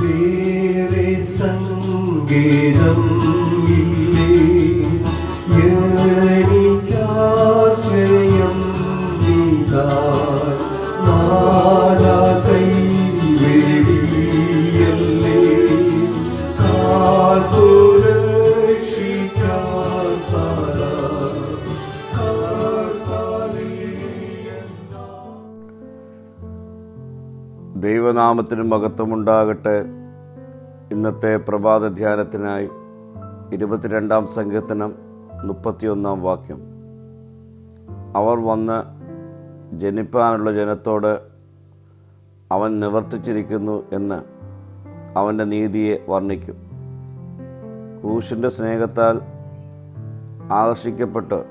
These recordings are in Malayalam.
വേറെ സംഗീതം. ദൈവനാമത്തിന് മഹത്വമുണ്ടാകട്ടെ. ഇന്നത്തെ പ്രഭാത ധ്യാനത്തിനായി ഇരുപത്തിരണ്ടാം സങ്കീർത്തനം മുപ്പത്തിയൊന്നാം വാക്യം. അവർ വന്ന് ജനിപ്പാനുള്ള ജനത്തോട് അവൻ നിവർത്തിച്ചിരിക്കുന്നു എന്ന് അവന്റെ നീതിയെ വർണിക്കും. ക്രൂശിന്റെ സ്നേഹത്താൽ ആകർഷിക്കപ്പെട്ട്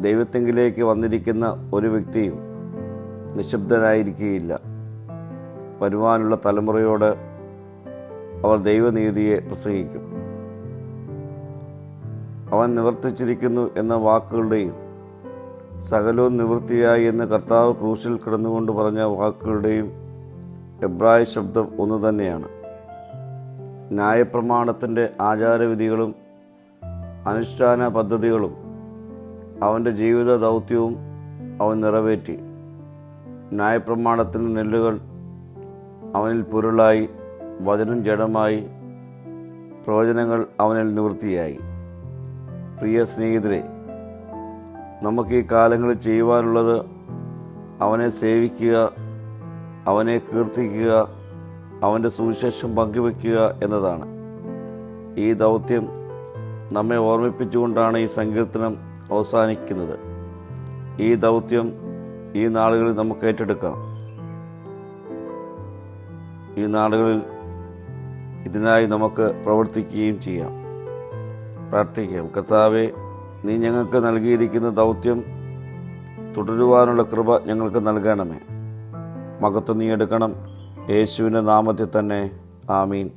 ദൈവത്തെങ്കിലേക്ക് വന്നിരിക്കുന്ന ഒരു വ്യക്തിയും നിശബ്ദനായിരിക്കുകയില്ല വരുവാനുള്ള തലമുറയോട് അവർ ദൈവനീതിയെ പ്രസംഗിക്കും. അവൻ നിവർത്തിച്ചിരിക്കുന്നു എന്ന വാക്കുകളുടെയും സകലവും നിവൃത്തിയായി എന്ന് കർത്താവ് ക്രൂശിൽ കിടന്നുകൊണ്ട് പറഞ്ഞ വാക്കുകളുടെയും എബ്രായ ശബ്ദം ഒന്നു തന്നെയാണ്. ന്യായപ്രമാണത്തിന്റെ ആചാരവിധികളും അനുഷ്ഠാന പദ്ധതികളും അവന്റെ ജീവിത ദൗത്യവും അവൻ നിറവേറ്റി. ന്യായപ്രമാണത്തിന്റെ നെല്ലുകൾ അവനിൽ പൊരുളായി വചനം ജഡമായി പ്രവചനങ്ങൾ അവനിൽ നിവൃത്തിയായി. പ്രിയ സ്നേഹിതരെ നമുക്ക് ഈ കാലങ്ങളിൽ ചെയ്യുവാനുള്ളത് അവനെ സേവിക്കുക അവനെ കീർത്തിക്കുക അവന്റെ സുവിശേഷം പങ്കുവെക്കുക എന്നതാണ്. ഈ ദൗത്യം നമ്മെ ഓർമ്മിപ്പിച്ചുകൊണ്ടാണ് ഈ സങ്കീർത്തനം അവസാനിക്കുന്നത്. ഈ ദൗത്യം ഈ നാളുകളിൽ നമുക്ക് ഏറ്റെടുക്കാം. ഈ നാടുകളിൽ ഇതിനായി നമുക്ക് പ്രവർത്തിക്കുകയും ചെയ്യാം. പ്രാർത്ഥിക്കാം. കർത്താവെ നീ ഞങ്ങൾക്ക് നൽകിയിരിക്കുന്ന ദൗത്യം തുടരുവാനുള്ള കൃപ ഞങ്ങൾക്ക് നൽകണമേ. മകത്വം നീ എടുക്കണം. യേശുവിന്റെ നാമത്തിൽ തന്നെ. ആമീൻ.